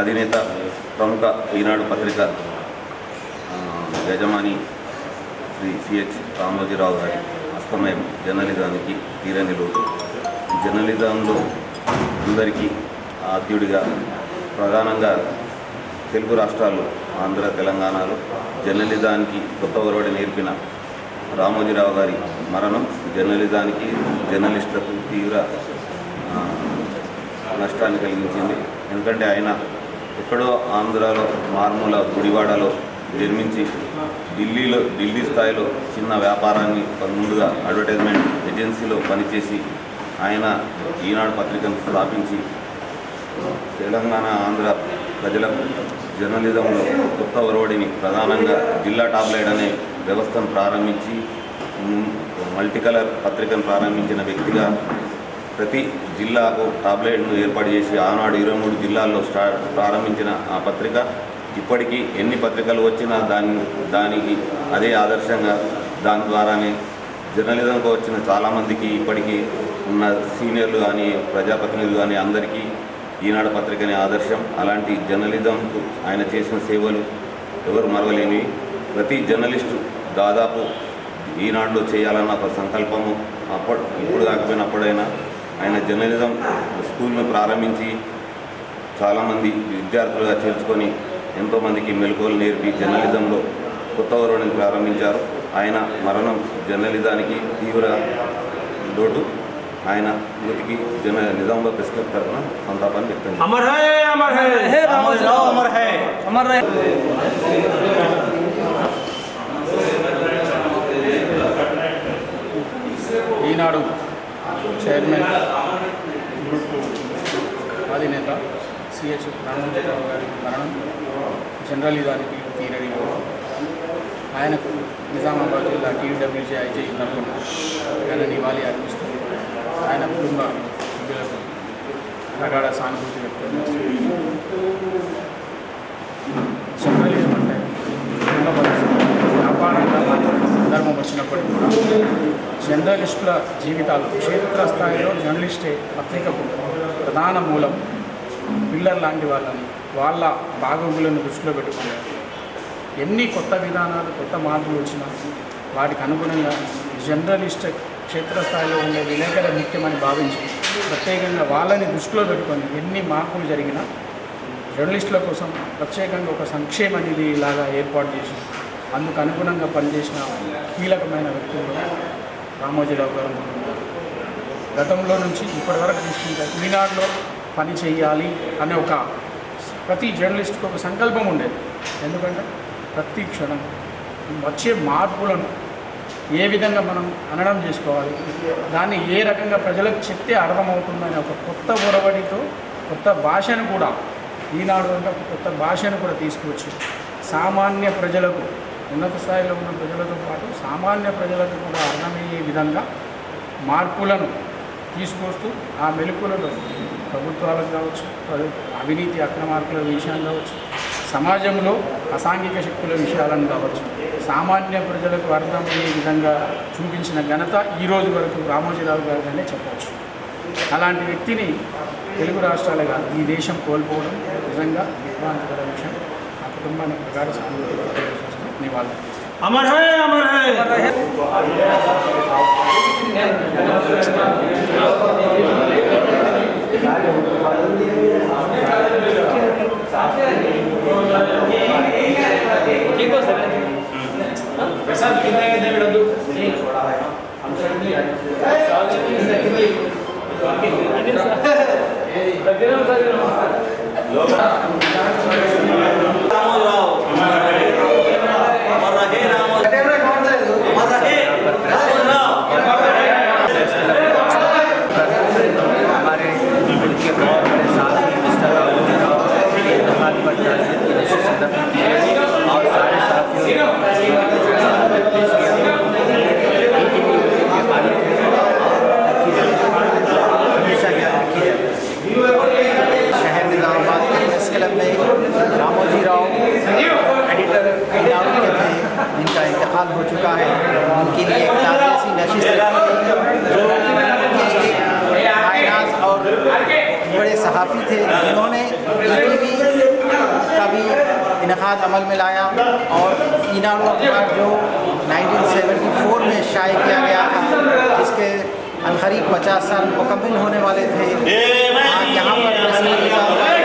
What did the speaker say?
అధినేత ప్రముఖ ఈనాడు పత్రిక యజమాని శ్రీ సిహెచ్ రామోజీరావు గారి అస్తమయం జర్నలిజానికి తీరని లోటు. జర్నలిజంలో అందరికీ ఆద్యుడిగా ప్రధానంగా తెలుగు రాష్ట్రాలు ఆంధ్ర తెలంగాణలో జర్నలిజానికి కొత్త ఒరవడి నేర్పిన రామోజీరావు గారి మరణం జర్నలిజానికి జర్నలిస్టులకు తీవ్ర నష్టాన్ని కలిగించింది. ఎందుకంటే ఆయన ఎక్కడో ఆంధ్రాలో మార్మూల గుడివాడలో నిర్మించి ఢిల్లీలో ఢిల్లీ స్థాయిలో చిన్న వ్యాపారాన్ని ముందుగా అడ్వర్టైజ్మెంట్ ఏజెన్సీలో పనిచేసి ఆయన ఈనాడు పత్రికను స్థాపించి తెలంగాణ ఆంధ్ర ప్రజలకు జర్నలిజంలో కొత్త ఒరవడిని ప్రధానంగా జిల్లా టాబ్లైట్ అనే వ్యవస్థను ప్రారంభించి మ్, మల్టీ కలర్ పత్రికను ప్రారంభించిన వ్యక్తిగా ప్రతి జిల్లాకు టాబ్లెట్ను ఏర్పాటు చేసి ఆనాడు ఇరవై మూడు జిల్లాల్లో స్టా ప్రారంభించిన ఆ పత్రిక ఇప్పటికీ ఎన్ని పత్రికలు వచ్చినా దాని దానికి అదే ఆదర్శంగా దాని ద్వారానే జర్నలిజంకు వచ్చిన చాలామందికి ఇప్పటికీ ఉన్న సీనియర్లు కానీ ప్రజాప్రతినిధులు కానీ అందరికీ ఈనాడు పత్రికనే ఆదర్శం. అలాంటి జర్నలిజంకు ఆయన చేసిన సేవలు ఎవరు మరవలేనివి. ప్రతి జర్నలిస్టు దాదాపు ఈనాడులో చేయాలన్న ఒక సంకల్పము అప్పుడు ఇప్పుడు కాకపోయినప్పుడైనా ఆయన జర్నలిజం స్కూల్ను ప్రారంభించి చాలామంది విద్యార్థులుగా చేర్చుకొని ఎంతోమందికి మెలకువలు నేర్పి జర్నలిజంలో కొత్త వరుణ్ణి ప్రారంభించారు. ఆయన మరణం జర్నలిజానికి తీవ్ర లోటు. ఆయన మృతికి జన నిజంలో ప్రెస్ తరఫున సంతాపాన్ని వ్యక్తం ఈనాడు చైర్మన్ గ్రూప్ అధినేత సిహెచ్ రామోజీరావు గారి మరణం జర్నలిజానికి తీరని ఆయనకు నిజామాబాద్ జిల్లా టీడబ్ల్యూజీ ఐజీ తరఫున ఆయన నివాళి అర్పిస్తుంది ఆయన కుటుంబ సభ్యులకు ప్రగాఢ సానుభూతి వ్యక్తం చేస్తుంది జర్నలిజం అంటే కుటుంబ పరిస్థితి వ్యాపారంగా మాత్రమే కూడా జర్నలిస్టుల జీవితాలు క్షేత్రస్థాయిలో జర్నలిస్టే పత్రికకు ప్రధాన మూలం పిల్లర్ లాంటి వాళ్ళని వాళ్ళ బాగోగులను దృష్టిలో పెట్టుకుని ఎన్ని కొత్త విధానాలు కొత్త మార్పులు వచ్చినా వాటికి అనుగుణంగా జర్నలిస్ట్ క్షేత్రస్థాయిలో ఉండే విలేకరుల ముఖ్యమని భావించి ప్రత్యేకంగా వాళ్ళని దృష్టిలో పెట్టుకొని ఎన్ని మార్పులు జరిగినా జర్నలిస్టుల కోసం ప్రత్యేకంగా ఒక సంక్షేమ నిధి ఇలాగా ఏర్పాటు చేసింది. అందుకు అనుగుణంగా పనిచేసిన కీలకమైన వ్యక్తులు రామోజీరావు గారు గతంలో నుంచి ఇప్పటి వరకు తీసుకుంటే ఈనాడులో పని చేయాలి అనే ఒక ప్రతి జర్నలిస్ట్కి ఒక సంకల్పం ఉండేది. ఎందుకంటే ప్రతి క్షణం వచ్చే మార్పులను ఏ విధంగా మనం అనడం చేసుకోవాలి దాన్ని ఏ రకంగా ప్రజలకు చెప్తే అర్థమవుతుందనే ఒక కొత్త ఒరవడితో కొత్త భాషను కూడా ఈనాడు అంటే ఒక కొత్త భాషను కూడా తీసుకువచ్చి సామాన్య ప్రజలకు ఉన్నత స్థాయిలో ఉన్న ప్రజలతో పాటు సామాన్య ప్రజలకు కూడా అర్థమయ్యే విధంగా మార్పులను తీసుకొస్తూ ఆ మెలుకులలో ప్రభుత్వాలకు కావచ్చు అవినీతి అక్రమార్కుల విషయం కావచ్చు సమాజంలో అసాంఘిక శక్తుల విషయాలను కావచ్చు సామాన్య ప్రజలకు అర్థమయ్యే విధంగా చూపించిన ఘనత ఈ రోజు వరకు రామోజీరావు గారిగానే చెప్పవచ్చు అలాంటి వ్యక్తిని తెలుగు రాష్ట్రాలుగా ఈ దేశం కోల్పోవడం నిజంగా విభ్రాంతికర విషయం. ఆ కుటుంబానికి ప్రకారం సానుభూతి. रखने वाला अमर है अमर है। पैसा कितने कितने में डब्लू नहीं छोड़ा है। हम तो नहीं आए। साल में कितने कितने लोग इनका अमल में लाया और ईनाडू अखबार जो 1974 में शाये किया गया था इसके अनकरीब 50 साल मुकम्मल होने वाले थे। आज यहाँ पर